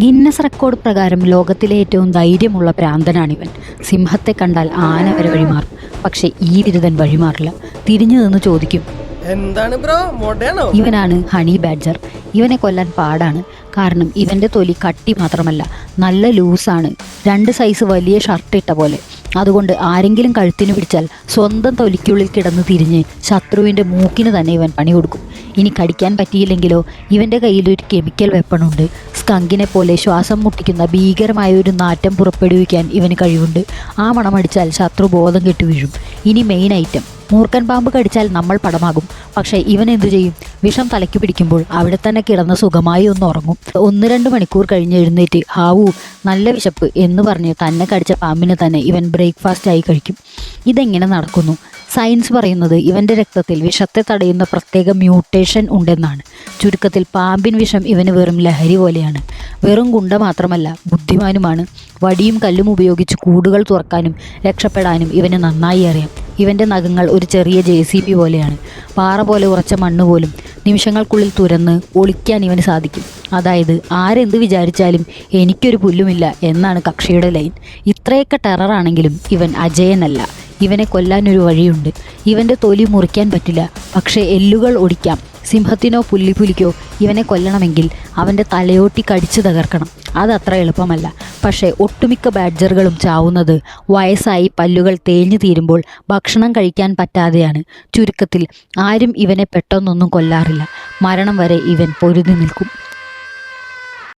Guinness record പ്രകാരം ലോകത്തിലെ ഏറ്റവും ധൈര്യമുള്ള പ്രാന്തനാണിവൻ. സിംഹത്തെ കണ്ടാൽ ആന വരെ വഴിമാറും. പക്ഷേ ഈ ബിരുദൻ വഴിമാറില്ല. തിരിഞ്ഞു നിന്ന് ചോദിക്കും എന്താണ് ബ്രോ? ഇവനാണ് ഹണി ബാഡ്ജർ. ഇവനെ കൊല്ലാൻ പാടാണ്. കാരണം ഇവന്റെ തൊലി കട്ടി മാത്രമല്ല നല്ല ലൂസാണ്. രണ്ട് സൈസ് വലിയ ഷർട്ട് ഇട്ട പോലെ. അതുകൊണ്ട് ആരെങ്കിലും കഴുത്തിന് പിടിച്ചാൽ സ്വന്തം തൊലിക്കുള്ളിൽ കിടന്ന് തിരിഞ്ഞ് ശത്രുവിന്റെ മൂക്കിന് തന്നെ ഇവൻ പണി കൊടുക്കും. ഇനി കടിക്കാൻ പറ്റിയില്ലെങ്കിലോ? ഇവന്റെ കയ്യിൽ ഒരു കെമിക്കൽ വെപ്പണുണ്ട്. സ്കങ്കിനെ പോലെ ശ്വാസം മുട്ടിക്കുന്ന ഭീകരമായ ഒരു നാറ്റം പുറപ്പെടുവിക്കാൻ ഇവന് കഴിവുണ്ട്. ആ മണമടിച്ചാൽ ശത്രു ബോധം കെട്ടു വീഴും. ഇനി മെയിൻ ഐറ്റം മൂർക്കൻ പാമ്പ് കടിച്ചാൽ നമ്മൾ പടമാകും. പക്ഷേ ഇവൻ എന്തു ചെയ്യും? വിഷം തലയ്ക്ക് പിടിക്കുമ്പോൾ അവിടെ തന്നെ കിടന്ന് സുഖമായി ഒന്ന് ഉറങ്ങും. ഒന്ന് രണ്ട് മണിക്കൂർ കഴിഞ്ഞ് എഴുന്നേറ്റ് ഹാവു നല്ല വിശപ്പ് എന്ന് പറഞ്ഞ് തന്നെ കടിച്ച പാമ്പിനെ തന്നെ ഇവൻ ബ്രേക്ക്ഫാസ്റ്റ് ആയി കഴിക്കും. ഇതെങ്ങനെ നടക്കുന്നു? സയൻസ് പറയുന്നത് ഇവന്റെ രക്തത്തിൽ വിഷത്തെ തടയുന്ന പ്രത്യേക മ്യൂട്ടേഷൻ ഉണ്ടെന്നാണ്. ചുരുക്കത്തിൽ പാമ്പിൻ വിഷം ഇവന് വെറും ലഹരി പോലെയാണ്. വെറും ഗുണ്ട മാത്രമല്ല ബുദ്ധിമാനുമാണ്. വടിയും കല്ലും ഉപയോഗിച്ച് കൂടുകൾ തുറക്കാനും രക്ഷപ്പെടാനും ഇവന് നന്നായി അറിയാം. ഇവന്റെ നഖങ്ങൾ ഒരു ചെറിയ ജെ സി ബി പോലെയാണ്. പാറ പോലെ ഉറച്ച മണ്ണ് പോലും നിമിഷങ്ങൾക്കുള്ളിൽ തുരന്ന് ഒളിക്കാൻ ഇവന് സാധിക്കും. അതായത് ആരെന്ത് വിചാരിച്ചാലും എനിക്കൊരു പുല്ലുമില്ല എന്നാണ് കക്ഷിയുടെ ലൈൻ. ഇത്രയൊക്കെ ടെററാണെങ്കിലും ഇവൻ അജയനല്ല. ഇവനെ കൊല്ലാൻ ഒരു വഴിയുണ്ട്. ഇവന്റെ തൊലി മുറിക്കാൻ പറ്റില്ല. പക്ഷേ എല്ലുകൾ ഒടിക്കാം. സിംഹത്തിനോ പുല്ലിപ്പുലിക്കോ ഇവനെ കൊല്ലണമെങ്കിൽ അവന്റെ തലയോട്ടി കടിച്ചു തകർക്കണം. അതത്ര എളുപ്പമല്ല. പക്ഷേ ഒട്ടുമിക്ക ബാഡ്ജറുകളും ചാവുന്നത് വയസ്സായി പല്ലുകൾ തേഞ്ഞു തീരുമ്പോൾ ഭക്ഷണം കഴിക്കാൻ പറ്റാതെയാണ്. ചുരുക്കത്തിൽ ആരും ഇവനെ പെട്ടെന്നൊന്നും കൊല്ലാറില്ല. മരണം വരെ ഇവൻ പൊരുതി നിൽക്കും.